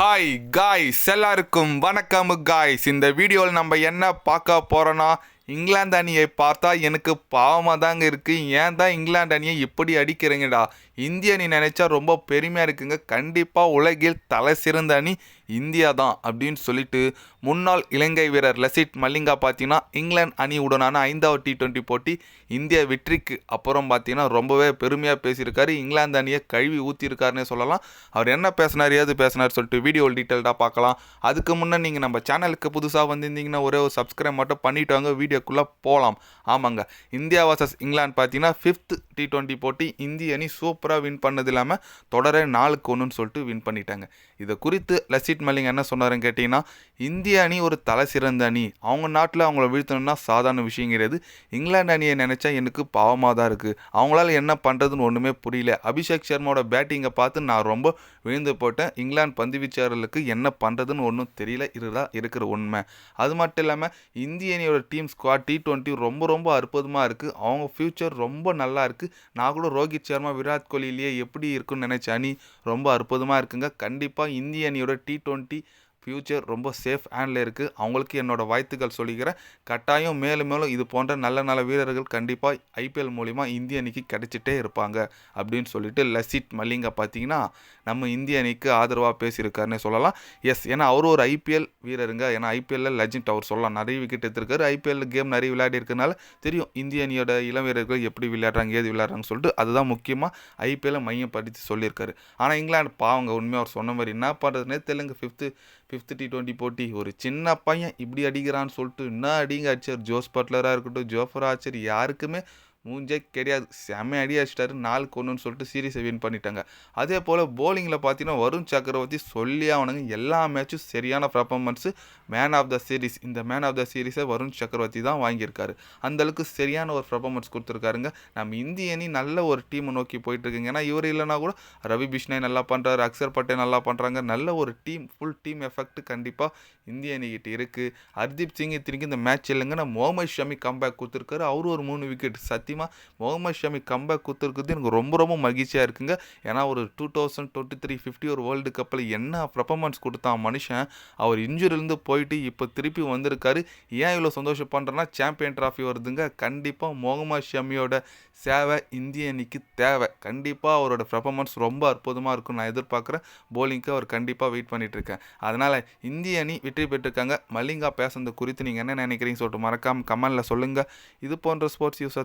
Hi guys எல்லாருக்கும் வணக்கம் guys இந்த வீடியோவில் நம்ம என்ன பார்க்க போகிறோன்னா இங்கிலாந்து அணியை பார்த்தா எனக்கு பாவமாக தாங்க இருக்குது ஏன் தான் இங்கிலாந்து அணியை இப்படி அடிக்கிறீங்கடா? இந்திய அணி நினைச்சா ரொம்ப பெருமையாக இருக்குங்க. கண்டிப்பாக உலகில் தலை சிறந்த அணி இந்தியா தான் அப்படின்னு சொல்லிட்டு முன்னாள் இலங்கை வீரர் லசித் மல்லிங்கா பார்த்தீங்கன்னா இங்கிலாந்து அணியுடனான ஐந்தாவது டி டுவெண்ட்டி போட்டி இந்திய வெற்றிக்கு அப்புறம் பார்த்தீங்கன்னா ரொம்பவே பெருமையாக பேசியிருக்காரு. இங்கிலாந்து அணியை கழுவி ஊற்றிருக்காருன்னே சொல்லலாம். அவர் என்ன பேசினார் ஏது பேசினார் சொல்லிட்டு வீடியோ டீட்டெயில்டாக பார்க்கலாம். அதுக்கு முன்னே நீங்கள் நம்ம சேனலுக்கு புதுசாக வந்திருந்தீங்கன்னா ஒரே ஒரு சப்ஸ்கிரைப் மட்டும் பண்ணிட்டு வாங்க. வீடியோக்குள்ளே போகலாம் ஆமாங்க. இந்தியா வர்சஸ் இங்கிலாந்து பார்த்தீங்கன்னா ஃபிஃப்த் டி டுவெண்ட்டி போட்டி இந்திய அணி சூப்பர் சூப்பராக வின் பண்ணது இல்லாமல் தொடர நாளுக்கு ஒன்றுன்னு சொல்லிட்டு வின் பண்ணிட்டாங்க. இதை குறித்து லசித் மலிங் என்ன சொன்னாருன்னு கேட்டிங்கன்னா இந்திய அணி ஒரு தலை சிறந்த அணி. அவங்க நாட்டில் அவங்கள வீழ்த்தணும்னா சாதாரண விஷயங்கிறது இங்கிலாந்து அணியை நினச்சா எனக்கு பாவமாக தான் இருக்குது அவங்களால என்ன பண்ணுறதுன்னு ஒன்றுமே புரியல. அபிஷேக் சர்மாவோட பேட்டிங்கை பார்த்து நான் ரொம்ப விழுந்து போட்டேன் இங்கிலாந்து பந்து வீச்சாளர்களுக்கு என்ன பண்ணுறதுன்னு ஒன்றும் தெரியல. இதுதான் இருக்கிற உண்மை. அது மட்டும் இல்லாமல் இந்திய அணியோட டீம் ஸ்குவாட் டி டுவெண்ட்டி ரொம்ப ரொம்ப அற்புதமாக இருக்குது அவங்க ஃப்யூச்சர் ரொம்ப நல்லா இருக்குது நான் கூட ரோஹித் சர்மா விராட் கோலி கோலிலேயே எப்படி இருக்குன்னு நினச்ச அணி ரொம்ப அற்புதமாக இருக்குங்க. கண்டிப்பாக இந்திய அணியோட டி ட்வெண்ட்டி ஃப்யூச்சர் ரொம்ப சேஃப் ஹேண்டில் இருக்குது அவங்களுக்கு என்னோட வாழ்த்துக்கள் சொல்லிக்கிறேன். கட்டாயம் மேலும் மேலும் இது போன்ற நல்ல நல்ல வீரர்கள் கண்டிப்பாக ஐபிஎல் மூலிமா இந்திய அணிக்கு கிடைச்சிட்டே இருப்பாங்க அப்படின்னு சொல்லிட்டு லசித் மல்லிங்கா பார்த்தீங்கன்னா நம்ம இந்திய அணிக்கு ஆதரவாக பேசியிருக்காருன்னே சொல்லலாம். எஸ் ஏன்னா அவர் ஒரு ஐபிஎல் வீரருங்க. ஏன்னா ஐபிஎல்ல லெஜண்ட் அவர் சொல்லலாம். நிறைய விக்கெட் எடுத்திருக்காரு. ஐபிஎல் கேம் நிறைய விளையாடி இருக்கனால தெரியும் இந்திய அணியோட இளம் வீரர்கள் எப்படி விளையாடுறாங்க ஏது விளையாடுறாங்கன்னு சொல்லிட்டு அதுதான் முக்கியமாக ஐபிஎல்லை மையப்படுத்தி சொல்லியிருக்காரு. ஆனால் இங்கிலாந்து பாவங்க உண்மையாக அவர் சொன்ன மாதிரி என்ன பண்ணுறதுனே Telugu fifth fifth T twenty போட்டி. ஒரு சின்ன பையன் இப்படி அடிக்கிறான்னு சொல்லிட்டு என்ன அடிங்க அடிச்சார் ஜோஸ் பட்லராக இருக்கட்டும் ஜோஃபர் ஆச்சர் யாருக்குமே மூஞ்சே கிடையாது. செம்ம அடி அடிச்சிட்டாரு. நாலுக்கு ஒன்றுன்னு சொல்லிட்டு சீரீஸை வின் பண்ணிட்டாங்க. அதே போல் போலிங்கில் பார்த்தீங்கன்னா வருண் சக்கரவர்த்தி சொல்லி அவனுங்க எல்லா மேட்சும் சரியான performance man of the series இந்த மேன் ஆஃப் த சீரீஸை வருண் சக்கரவர்த்தி தான் வாங்கியிருக்காரு. அந்தளவுக்கு சரியான ஒரு பர்ஃபார்மன்ஸ் கொடுத்துருக்காருங்க. நம்ம இந்திய அணி நல்ல ஒரு டீமை நோக்கி போயிட்டுருக்குங்க. ஏன்னா இவர் இல்லைனா கூட ரவி பிஷ்ணாய் நல்லா பண்ணுறாரு அக்ஷர் பட்டேல் நல்லா பண்ணுறாங்க நல்ல ஒரு டீம் ஃபுல் டீம் எஃபெக்ட் கண்டிப்பாக இந்திய அணிக்கிட்ட இருக்குது ஹர்தீப் சிங் இத்தனைக்கு இந்த மேட்ச் இல்லைங்க. நான் முகமது ஷமி கம்பேக் கொடுத்துருக்காரு. அவரு ஒரு மூணு விக்கெட் சத்தியமாக முகமது ஷமி கம்பேக் கொடுத்துருக்குறது எனக்கு ரொம்ப ரொம்ப மகிழ்ச்சியாக இருக்குங்க. ஏன்னா ஒரு two thousand twenty three fifty ஒரு வேர்ல்டு கப்பில் என்ன பர்ஃபார்மன்ஸ் கொடுத்தான் மனுஷன் அவர் இன்ஜுரிலேருந்து போயிட்டு இப்போ திருப்பி வந்திருக்காரு. ஏன் இவ்வளோ சந்தோஷம் பண்ணுறேன்னா சாம்பியன் ட்ராஃபி வருதுங்க. கண்டிப்பாக முகமது ஷமியோட சேவை இந்திய அணிக்கு தேவை. கண்டிப்பாக அவரோட பர்ஃபார்மன்ஸ் ரொம்ப அற்புதமாக இருக்கும் நான் எதிர்பார்க்குறேன். போலிங்க்கு அவர் கண்டிப்பாக வெயிட் பண்ணிகிட்ருக்கேன் அதனால் இந்திய அணி வெற்றி பெற்றிருக்காங்க. மல்லிங்கா பேசுனது குறித்து நீங்கள் என்ன நினைக்கிறீங்க சொல்லிட்டு மறக்காமல் கமெண்டில் சொல்லுங்கள் இது போன்ற ஸ்போர்ட்ஸ் யூஸை